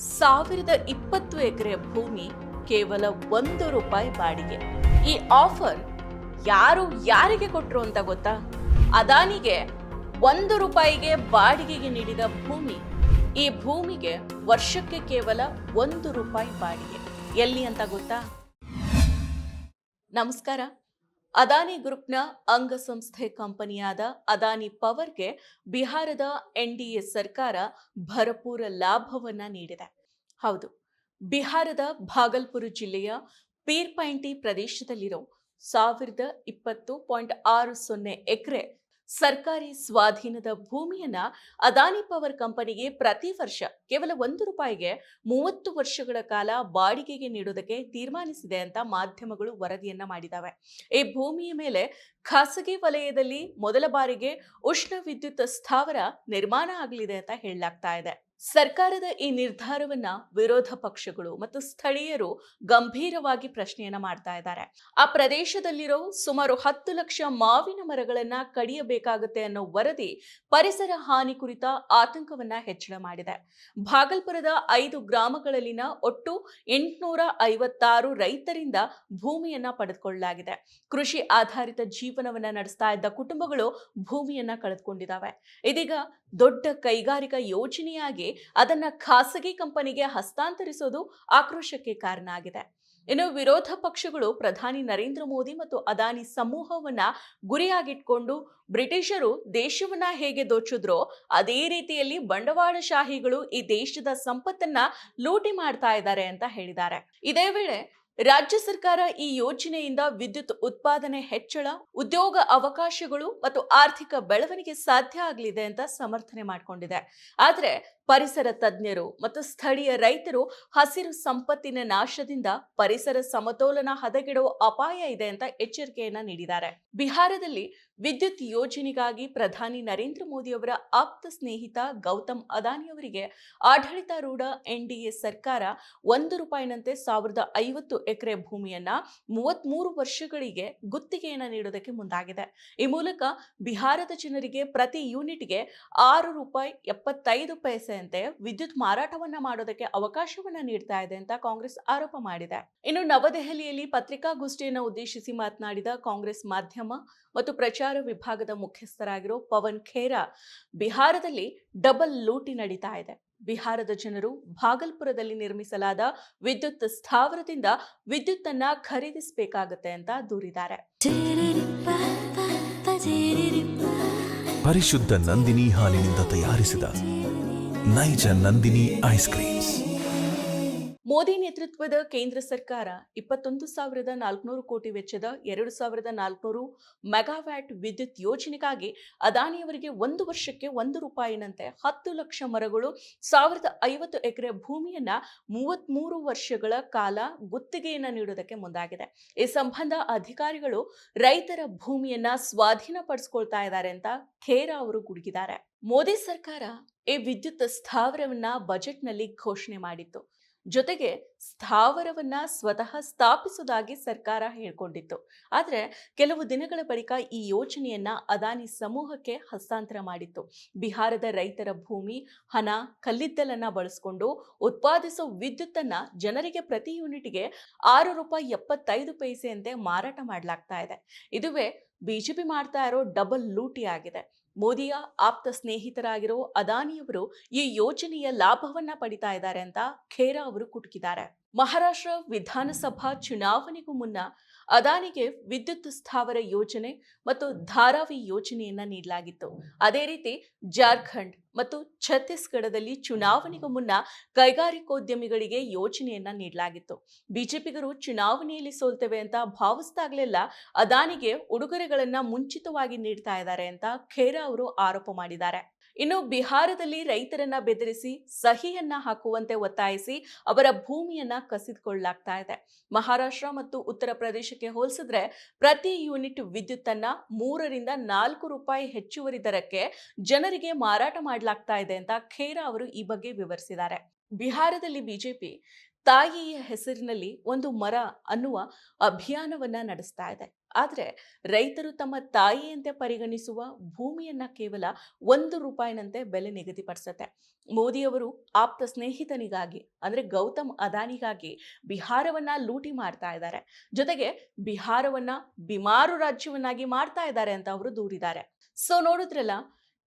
ಸಾವಿರದ ಇಪ್ಪತ್ತು ಎಕರೆ ಭೂಮಿ ಕೇವಲ ಒಂದು ರೂಪಾಯಿ ಬಾಡಿಗೆ. ಈ ಆಫರ್ ಯಾರು ಯಾರಿಗೆ ಕೊಟ್ರು ಅಂತ ಗೊತ್ತಾ? ಅದಾನಿಗೆ ಒಂದು ರೂಪಾಯಿಗೆ ಬಾಡಿಗೆಗೆ ನೀಡಿದ ಭೂಮಿ. ಈ ಭೂಮಿಗೆ ವರ್ಷಕ್ಕೆ ಕೇವಲ ಒಂದು ರೂಪಾಯಿ ಬಾಡಿಗೆ. ಎಲ್ಲಿ ಅಂತ ಗೊತ್ತಾ? ನಮಸ್ಕಾರ. ಅದಾನಿ ಗ್ರೂಪ್ನ ಅಂಗಸಂಸ್ಥೆ ಕಂಪನಿಯಾದ ಅದಾನಿ ಪವರ್ಗೆ ಬಿಹಾರದ ಎನ್ಡಿಎ ಸರ್ಕಾರ ಭರಪೂರ ಲಾಭವನ್ನ ನೀಡಿದೆ. ಹೌದು, ಬಿಹಾರದ ಭಾಗಲ್ಪುರ ಜಿಲ್ಲೆಯ ಪೀರ್ಪೈಂಟಿ ಪ್ರದೇಶದಲ್ಲಿರೋ ಸಾವಿರದ ಇಪ್ಪತ್ತು ಪಾಯಿಂಟ್ ಆರು ಸೊನ್ನೆ ಎಕರೆ ಸರ್ಕಾರಿ ಸ್ವಾಧೀನದ ಭೂಮಿಯನ್ನ ಅದಾನಿ ಪವರ್ ಕಂಪನಿಗೆ ಪ್ರತಿ ವರ್ಷ ಕೇವಲ ಒಂದು ರೂಪಾಯಿಗೆ ಮೂವತ್ತು ವರ್ಷಗಳ ಕಾಲ ಬಾಡಿಗೆಗೆ ನೀಡೋದಕ್ಕೆ ತೀರ್ಮಾನಿಸಿದೆ ಅಂತ ಮಾಧ್ಯಮಗಳು ವರದಿಯನ್ನ ಮಾಡಿದಾವೆ. ಈ ಭೂಮಿಯ ಮೇಲೆ ಖಾಸಗಿ ವಲಯದಲ್ಲಿ ಮೊದಲ ಬಾರಿಗೆ ಉಷ್ಣ ವಿದ್ಯುತ್ ಸ್ಥಾವರ ನಿರ್ಮಾಣ ಆಗಲಿದೆ ಅಂತ ಹೇಳಲಾಗ್ತಾ ಇದೆ. ಸರ್ಕಾರದ ಈ ನಿರ್ಧಾರವನ್ನ ವಿರೋಧ ಪಕ್ಷಗಳು ಮತ್ತು ಸ್ಥಳೀಯರು ಗಂಭೀರವಾಗಿ ಪ್ರಶ್ನೆಯನ್ನ ಮಾಡ್ತಾ ಇದ್ದಾರೆ. ಆ ಪ್ರದೇಶದಲ್ಲಿರೋ ಸುಮಾರು ಹತ್ತು ಲಕ್ಷ ಮಾವಿನ ಮರಗಳನ್ನ ಕಡಿಯಬೇಕಾಗುತ್ತೆ ಅನ್ನೋ ವರದಿ ಪರಿಸರ ಹಾನಿ ಕುರಿತ ಆತಂಕವನ್ನ ಹೆಚ್ಚಳ ಮಾಡಿದೆ. ಭಾಗಲ್ಪುರದ ಐದು ಗ್ರಾಮಗಳಲ್ಲಿನ ಒಟ್ಟು ಎಂಟುನೂರ ಐವತ್ತಾರು ರೈತರಿಂದ ಭೂಮಿಯನ್ನ ಪಡೆದುಕೊಳ್ಳಲಾಗಿದೆ. ಕೃಷಿ ಆಧಾರಿತ ಜೀವನವನ್ನ ನಡೆಸ್ತಾ ಇದ್ದ ಕುಟುಂಬಗಳು ಭೂಮಿಯನ್ನ ಕಳೆದುಕೊಂಡಿದ್ದಾವೆ. ಇದೀಗ ದೊಡ್ಡ ಕೈಗಾರಿಕಾ ಯೋಜನೆಯಾಗಿ ಅದನ್ನ ಖಾಸಗಿ ಕಂಪನಿಗೆ ಹಸ್ತಾಂತರಿಸೋದು ಆಕ್ರೋಶಕ್ಕೆ ಕಾರಣ ಆಗಿದೆ ಇನ್ನು ವಿರೋಧ ಪಕ್ಷಗಳು ಪ್ರಧಾನಿ ನರೇಂದ್ರ ಮೋದಿ ಮತ್ತು ಅದಾನಿ ಸಮೂಹವನ್ನ ಗುರಿಯಾಗಿಟ್ಕೊಂಡು ಬ್ರಿಟಿಷರು ದೇಶವನ್ನ ಹೇಗೆ ದೋಚಿದ್ರೋ ಅದೇ ರೀತಿಯಲ್ಲಿ ಬಂಡವಾಳಶಾಹಿಗಳು ಈ ದೇಶದ ಸಂಪತ್ತನ್ನ ಲೂಟಿ ಮಾಡ್ತಾ ಇದ್ದಾರೆ ಅಂತ ಹೇಳಿದ್ದಾರೆ. ಇದೇ ವೇಳೆ ರಾಜ್ಯ ಸರ್ಕಾರ ಈ ಯೋಜನೆಯಿಂದ ವಿದ್ಯುತ್ ಉತ್ಪಾದನೆ ಹೆಚ್ಚಳ, ಉದ್ಯೋಗ ಅವಕಾಶಗಳು ಮತ್ತು ಆರ್ಥಿಕ ಬೆಳವಣಿಗೆ ಸಾಧ್ಯ ಆಗಲಿದೆ ಅಂತ ಸಮರ್ಥನೆ ಮಾಡಿಕೊಂಡಿದೆ. ಆದ್ರೆ ಪರಿಸರ ತಜ್ಞರು ಮತ್ತು ಸ್ಥಳೀಯ ರೈತರು ಹಸಿರು ಸಂಪತ್ತಿನ ನಾಶದಿಂದ ಪರಿಸರ ಸಮತೋಲನ ಹದಗೆಡುವ ಅಪಾಯ ಇದೆ ಅಂತ ಎಚ್ಚರಿಕೆಯನ್ನ ನೀಡಿದ್ದಾರೆ. ಬಿಹಾರದಲ್ಲಿ ವಿದ್ಯುತ್ ಯೋಜನೆಗಾಗಿ ಪ್ರಧಾನಿ ನರೇಂದ್ರ ಮೋದಿ ಅವರ ಆಪ್ತ ಸ್ನೇಹಿತ ಗೌತಮ್ ಅದಾನಿ ಅವರಿಗೆ ಆಡಳಿತಾರೂಢ ಎನ್ಡಿಎ ಸರ್ಕಾರ ಒಂದು ರೂಪಾಯಿನಂತೆ ಸಾವಿರದ ಐವತ್ತು ಎಕರೆ ಭೂಮಿಯನ್ನ ಮೂವತ್ಮೂರು ವರ್ಷಗಳಿಗೆ ಗುತ್ತಿಗೆಯನ್ನ ನೀಡೋದಕ್ಕೆ ಮುಂದಾಗಿದೆ. ಈ ಮೂಲಕ ಬಿಹಾರದ ಜನರಿಗೆ ಪ್ರತಿ ಯೂನಿಟ್ಗೆ ಆರು ರೂಪಾಯಿ ಎಪ್ಪತ್ತೈದು ಪೈಸೆಯಂತೆ ವಿದ್ಯುತ್ ಮಾರಾಟವನ್ನ ಮಾಡೋದಕ್ಕೆ ಅವಕಾಶವನ್ನ ನೀಡ್ತಾ ಇದೆ ಅಂತ ಕಾಂಗ್ರೆಸ್ ಆರೋಪ ಮಾಡಿದೆ. ಇನ್ನು ನವದೆಹಲಿಯಲ್ಲಿ ಪತ್ರಿಕಾಗೋಷ್ಠಿಯನ್ನು ಉದ್ದೇಶಿಸಿ ಮಾತನಾಡಿದ ಕಾಂಗ್ರೆಸ್ ಮಾಧ್ಯಮ ಮತ್ತು ಪ್ರಚಾರ ವಿಭಾಗದ ಮುಖ್ಯಸ್ಥರಾಗಿರೋ ಪವನ್ ಖೇರಾ ಬಿಹಾರದಲ್ಲಿ ಡಬಲ್ ಲೂಟಿ ನಡೀತಾ ಇದೆ. ಬಿಹಾರದ ಜನರು ಭಾಗಲ್ಪುರದಲ್ಲಿ ನಿರ್ಮಿಸಲಾದ ವಿದ್ಯುತ್ ಸ್ಥಾವರದಿಂದ ವಿದ್ಯುತ್ ಅನ್ನ ಖರೀದಿಸಬೇಕಾಗತ್ತೆ ಅಂತ ದೂರಿದ್ದಾರೆ. ಪರಿಶುದ್ಧ ನಂದಿನಿ ಹಾಲಿನಿಂದ ತಯಾರಿಸಿದ ನೈಜ ನಂದಿನಿ ಐಸ್ ಕ್ರೀಮ್ಸ್. ಮೋದಿ ನೇತೃತ್ವದ ಕೇಂದ್ರ ಸರ್ಕಾರ ಇಪ್ಪತ್ತೊಂದು ಸಾವಿರದ ನಾಲ್ಕುನೂರು ಕೋಟಿ ವೆಚ್ಚದ ಎರಡು ಸಾವಿರದ ನಾಲ್ಕುನೂರು ಮೆಗಾವ್ಯಾಟ್ ವಿದ್ಯುತ್ ಯೋಜನೆಗಾಗಿ ಅದಾನಿಯವರಿಗೆ ಒಂದು ವರ್ಷಕ್ಕೆ ಒಂದು ರೂಪಾಯಿನಂತೆ ಹತ್ತು ಲಕ್ಷ ಮರಗಳು, ಸಾವಿರದ ಐವತ್ತು ಎಕರೆ ಭೂಮಿಯನ್ನ ಮೂವತ್ತ್ಮೂರು ವರ್ಷಗಳ ಕಾಲ ಗುತ್ತಿಗೆಯನ್ನು ನೀಡೋದಕ್ಕೆ ಮುಂದಾಗಿದೆ. ಈ ಸಂಬಂಧ ಅಧಿಕಾರಿಗಳು ರೈತರ ಭೂಮಿಯನ್ನ ಸ್ವಾಧೀನಪಡಿಸ್ಕೊಳ್ತಾ ಇದ್ದಾರೆ ಅಂತ ಖೇರಾ ಅವರು ಗುಡುಗಿದ್ದಾರೆ. ಮೋದಿ ಸರ್ಕಾರ ಈ ವಿದ್ಯುತ್ ಸ್ಥಾವರವನ್ನ ಬಜೆಟ್ನಲ್ಲಿ ಘೋಷಣೆ ಮಾಡಿತ್ತು. ಜೊತೆಗೆ ಸ್ಥಾವರವನ್ನ ಸ್ವತಃ ಸ್ಥಾಪಿಸುವುದಾಗಿ ಸರ್ಕಾರ ಹೇಳ್ಕೊಂಡಿತ್ತು. ಆದರೆ ಕೆಲವು ದಿನಗಳ ಬಳಿಕ ಈ ಯೋಜನೆಯನ್ನ ಅದಾನಿ ಸಮೂಹಕ್ಕೆ ಹಸ್ತಾಂತರ ಮಾಡಿತ್ತು. ಬಿಹಾರದ ರೈತರ ಭೂಮಿ, ಹಣ, ಕಲ್ಲಿದ್ದಲನ್ನ ಬಳಸಿಕೊಂಡು ಉತ್ಪಾದಿಸೋ ವಿದ್ಯುತ್ತನ್ನ ಜನರಿಗೆ ಪ್ರತಿ ಯೂನಿಟ್ಗೆ ಆರು ರೂಪಾಯಿ ಎಪ್ಪತ್ತೈದು ಪೈಸೆಯಂತೆ ಮಾರಾಟ ಮಾಡಲಾಗ್ತಾ ಇದೆ. ಇದುವೇ ಬಿಜೆಪಿ ಮಾಡ್ತಾ ಇರೋ ಡಬಲ್ ಲೂಟಿ ಆಗಿದೆ. ಮೋದಿಯ ಆಪ್ತ ಸ್ನೇಹಿತರಾಗಿರೋ ಅದಾನಿಯವರು ಈ ಯೋಜನೆಯ ಲಾಭವನ್ನ ಪಡಿತಾ ಇದ್ದಾರೆ ಅಂತ ಖೇರಾ ಅವರು ಕುಟುಕಿದ್ದಾರೆ. ಮಹಾರಾಷ್ಟ್ರ ವಿಧಾನಸಭಾ ಚುನಾವಣೆಗೂ ಮುನ್ನ ಅದಾನಿಗೆ ವಿದ್ಯುತ್ ಸ್ಥಾವರ ಯೋಜನೆ ಮತ್ತು ಧಾರಾವಿ ಯೋಜನೆಯನ್ನ ನೀಡಲಾಗಿತ್ತು. ಅದೇ ರೀತಿ ಜಾರ್ಖಂಡ್ ಮತ್ತು ಛತ್ತೀಸ್ಗಢದಲ್ಲಿ ಚುನಾವಣೆಗೂ ಮುನ್ನ ಕೈಗಾರಿಕೋದ್ಯಮಿಗಳಿಗೆ ಯೋಜನೆಯನ್ನ ನೀಡಲಾಗಿತ್ತು. ಬಿಜೆಪಿಗರು ಚುನಾವಣೆಯಲ್ಲಿ ಸೋಲ್ತೇವೆ ಅಂತ ಭಾವಿಸಿದಾಗಲೆಲ್ಲ ಅದಾನಿಗೆ ಉಡುಗೊರೆಗಳನ್ನ ಮುಂಚಿತವಾಗಿ ನೀಡ್ತಾ ಇದ್ದಾರೆ ಅಂತ ಖೇರಾ ಅವರು ಆರೋಪ ಮಾಡಿದ್ದಾರೆ. ಇನ್ನು ಬಿಹಾರದಲ್ಲಿ ರೈತರನ್ನ ಬೆದರಿಸಿ, ಸಹಿಯನ್ನ ಹಾಕುವಂತೆ ಒತ್ತಾಯಿಸಿ ಅವರ ಭೂಮಿಯನ್ನ ಕಸಿದುಕೊಳ್ಳಲಾಗ್ತಾ ಇದೆ. ಮಹಾರಾಷ್ಟ್ರ ಮತ್ತು ಉತ್ತರ ಪ್ರದೇಶಕ್ಕೆ ಹೋಲಿಸಿದ್ರೆ ಪ್ರತಿ ಯೂನಿಟ್ ವಿದ್ಯುತ್ ಅನ್ನ ಮೂರರಿಂದ ನಾಲ್ಕು ರೂಪಾಯಿ ಹೆಚ್ಚುವರಿ ದರಕ್ಕೆ ಜನರಿಗೆ ಮಾರಾಟ ಮಾಡಲಾಗ್ತಾ ಇದೆ ಅಂತ ಖೇರಾ ಅವರು ಈ ಬಗ್ಗೆ ವಿವರಿಸಿದ್ದಾರೆ. ಬಿಹಾರದಲ್ಲಿ ಬಿಜೆಪಿ ತಾಯಿಯ ಹೆಸರಿನಲ್ಲಿ ಒಂದು ಮರ ಅನ್ನುವ ಅಭಿಯಾನವನ್ನ ನಡೆಸ್ತಾ ಇದೆ. ಆದರೆ ರೈತರು ತಮ್ಮ ತಾಯಿಯಂತೆ ಪರಿಗಣಿಸುವ ಭೂಮಿಯನ್ನ ಕೇವಲ ಒಂದು ರೂಪಾಯಿನಂತೆ ಬೆಲೆ ನಿಗದಿಪಡಿಸುತ್ತೆ. ಮೋದಿಯವರು ಆಪ್ತ ಸ್ನೇಹಿತನಿಗಾಗಿ, ಅಂದ್ರೆ ಗೌತಮ್ ಅದಾನಿಗಾಗಿ ಬಿಹಾರವನ್ನ ಲೂಟಿ ಮಾಡ್ತಾ ಇದ್ದಾರೆ. ಜೊತೆಗೆ ಬಿಹಾರವನ್ನ ಬಿಮಾರು ರಾಜ್ಯವನ್ನಾಗಿ ಮಾಡ್ತಾ ಇದ್ದಾರೆ ಅಂತ ಅವರು ದೂರಿದ್ದಾರೆ. ಸೊ ನೋಡಿದ್ರಲ್ಲ,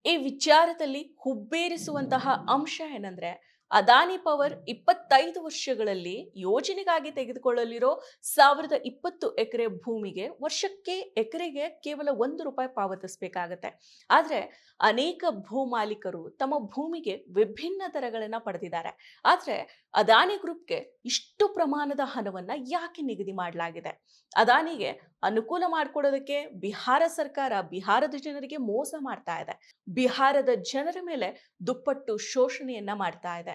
ಈ ವಿಚಾರದಲ್ಲಿ ಹುಬ್ಬೇರಿಸುವಂತಹ ಅಂಶ ಏನಂದ್ರೆ ಅದಾನಿ ಪವರ್ ಇಪ್ಪತ್ತೈದು ವರ್ಷಗಳಲ್ಲಿ ಯೋಜನೆಗಾಗಿ ತೆಗೆದುಕೊಳ್ಳಲಿರೋ ಸಾವಿರದ ಇಪ್ಪತ್ತು ಎಕರೆ ಭೂಮಿಗೆ ವರ್ಷಕ್ಕೆ ಎಕರೆಗೆ ಕೇವಲ ಒಂದು ರೂಪಾಯಿ ಪಾವತಿಸಬೇಕಾಗತ್ತೆ. ಆದರೆ ಅನೇಕ ಭೂ ಮಾಲೀಕರು ತಮ್ಮ ಭೂಮಿಗೆ ವಿಭಿನ್ನ ದರಗಳನ್ನು ಪಡೆದಿದ್ದಾರೆ. ಆದರೆ ಅದಾನಿ ಗ್ರೂಪ್ಗೆ ಇಷ್ಟು ಪ್ರಮಾಣದ ಹಣವನ್ನು ಯಾಕೆ ನಿಗದಿ ಮಾಡಲಾಗಿದೆ? ಅದಾನಿಗೆ ಅನುಕೂಲ ಮಾಡಿಕೊಡೋದಕ್ಕೆ ಬಿಹಾರ ಸರ್ಕಾರ, ಬಿಹಾರದ ಜನರಿಗೆ ಮೋಸ ಮಾಡ್ತಾ ಇದೆ. ಬಿಹಾರದ ಜನರ ಮೇಲೆ ದುಪ್ಪಟ್ಟು ಶೋಷಣೆಯನ್ನ ಮಾಡ್ತಾ ಇದೆ.